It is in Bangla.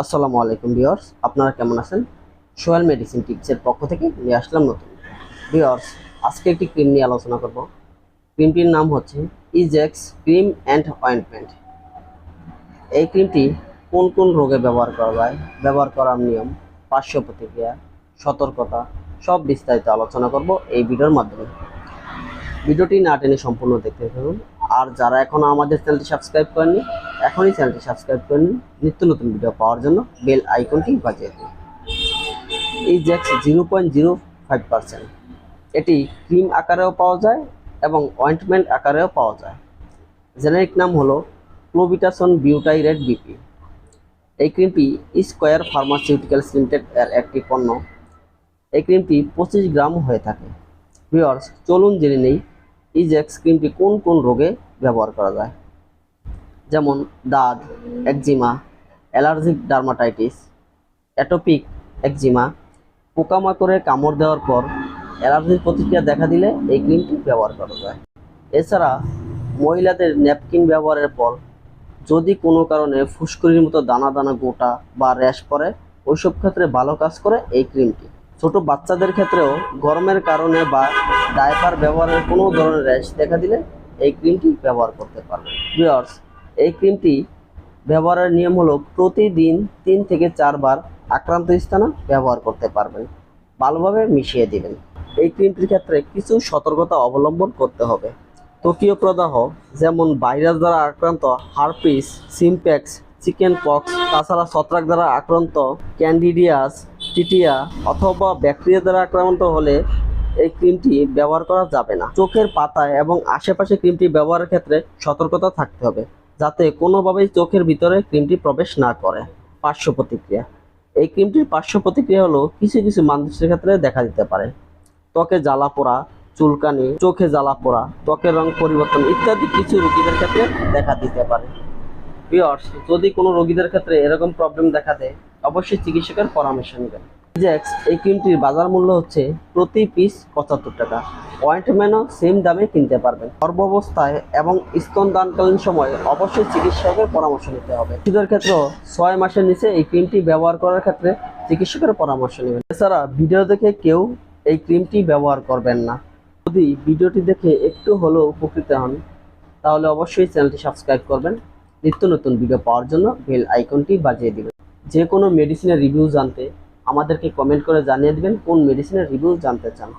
আসসালামু আলাইকুম ভিউয়ার্স, আপনারা কেমন আছেন? সোহেল মেডিসিন টিপসের পক্ষ থেকে নিয়ে আসলাম নতুন। ভিউয়ার্স, আজকে একটি ক্রিম নিয়ে আলোচনা করব। ক্রিমটির নাম হচ্ছে ইজেক্স ক্রিম অ্যান্ড অয়েন্টমেন্ট এই ক্রিমটি কোন কোন রোগে ব্যবহার করা যায়, ব্যবহার করার নিয়ম, পার্শ্ব প্রতিক্রিয়া, সতর্কতা, সব বিস্তারিত আলোচনা করব এই ভিডিওর মাধ্যমে। ভিডিওটি না টেনে সম্পূর্ণ দেখতে থাকুন। আর যারা এখনও আমাদের চ্যানেলটি সাবস্ক্রাইব করেননি এখনই চ্যানেলটি সাবস্ক্রাইব করে নিন। নিত্য নতুন ভিডিও পাওয়ার জন্য বেল আইকনটি বাজিয়ে দিন। এই Jacks zero point zero five percent এটি ক্রিম আকারেও পাওয়া যায় এবং অয়েন্টমেন্ট আকারেও পাওয়া যায়। জেনারিক নাম হলো ক্লোবিটাসন বিউটাইরেট বিপি এই ক্রিমটি স্কোয়ার ফার্মাসিউটিক্যালস লিমিটেড এর একটি পণ্য। এই ক্রিমটি পঁচিশ গ্রাম হয়ে থাকে। ভিওর্স চলুন জেনে নেই ইজেক্স ক্রিমটি কোন কোন রোগে ব্যবহার করা যায়। যেমন দাঁত, eczema, allergic dermatitis, atopic eczema পোকামাকড়ে কামড় দেওয়ার পর অ্যালার্জির প্রতিক্রিয়া দেখা দিলে এই ক্রিমটি ব্যবহার করা যায়। এছাড়া মহিলাদের ন্যাপকিন ব্যবহারের পর যদি কোনো কারণে ফুসকুড়ির মতো দানা দানা গোটা বা র্যাশ পড়ে, ওইসব ক্ষেত্রে ভালো কাজ করে এই ক্রিমটি। ছোট বাচ্চাদের ক্ষেত্রেও গরমের কারণে বা ডায়পার ব্যবহারের কোনো ধরনের র্যাশ দেখা দিলে এই ক্রিমটি ব্যবহার করতে পারবেন। ভিউয়ার্স এই ক্রিমটি ব্যবহারের নিয়ম হলো প্রতিদিন তিন থেকে চারবার আক্রান্ত স্থানে ব্যবহার করতে পারবেন। ভালোভাবে মিশিয়ে দিবেন। এই ক্রিমটির ক্ষেত্রে কিছু সতর্কতা অবলম্বন করতে হবে। ত্বকীয় প্রদাহ যেমন ভাইরাস দ্বারা আক্রান্ত, হারপিস সিমপ্যাক্স চিকেন পক্স তাছাড়া ছত্রাক দ্বারা আক্রান্ত, ক্যান্ডিডিয়াস, টিটিয়া অথবা ব্যাকটেরিয়া দ্বারা আক্রান্ত হলে এই ক্রিমটি ব্যবহার করা যাবে না। চোখের পাতায় এবং আশেপাশে ক্রিমটি ব্যবহারের ক্ষেত্রে সতর্কতা থাকতে হবে। যাতে কোনোভাবেই চোখের ভিতরে ক্রিমটি প্রবেশ না করে। পার্শ্ব প্রতিক্রিয়া। এই ক্রিমটির পার্শ্ব প্রতিক্রিয়া হলো কিছু কিছু মানুষের ক্ষেত্রে দেখা দিতে পারে। ত্বকে জ্বালা পোড়া, চুলকানি, চোখে জ্বালা পোড়া, ত্বকের রং পরিবর্তন ইত্যাদি কিছু রোগীদের ক্ষেত্রে দেখা দিতে পারে। ভিউয়ার্স যদি কোনো রোগীদের ক্ষেত্রে এরকম প্রবলেম দেখা দেয়, অবশ্যই চিকিৎসকের পরামর্শ নেবেন। জ্যাক্স এই ক্রিমটির বাজার মূল্য হচ্ছে প্রতি পিস পঁচাত্তর টাকা। অয়েন্টমেন্টও সেম দামে কিনতে পারবেন। গর্ভাবস্থায় এবং স্তন দানকালীন সময় অবশ্যই চিকিৎসকের পরামর্শ নিতে হবে। শিশুদের ক্ষেত্রেও ছয় মাসের নিচে এই ক্রিমটি ব্যবহার করার ক্ষেত্রে চিকিৎসকের পরামর্শ নেবেন। এছাড়া ভিডিও দেখে কেউ এই ক্রিমটি ব্যবহার করবেন না। যদি ভিডিওটি দেখে একটু হলেও উপকৃত হন, তাহলে অবশ্যই চ্যানেলটি সাবস্ক্রাইব করবেন। নিত্য নতুন ভিডিও পাওয়ার জন্য বেল আইকনটি বাজিয়ে দিবেন। যে কোনো মেডিসিনের রিভিউ জানতে আমাদেরকে কমেন্ট করে জানিয়ে দেবেন কোন মেডিসিনের রিভিউ জানতে চান।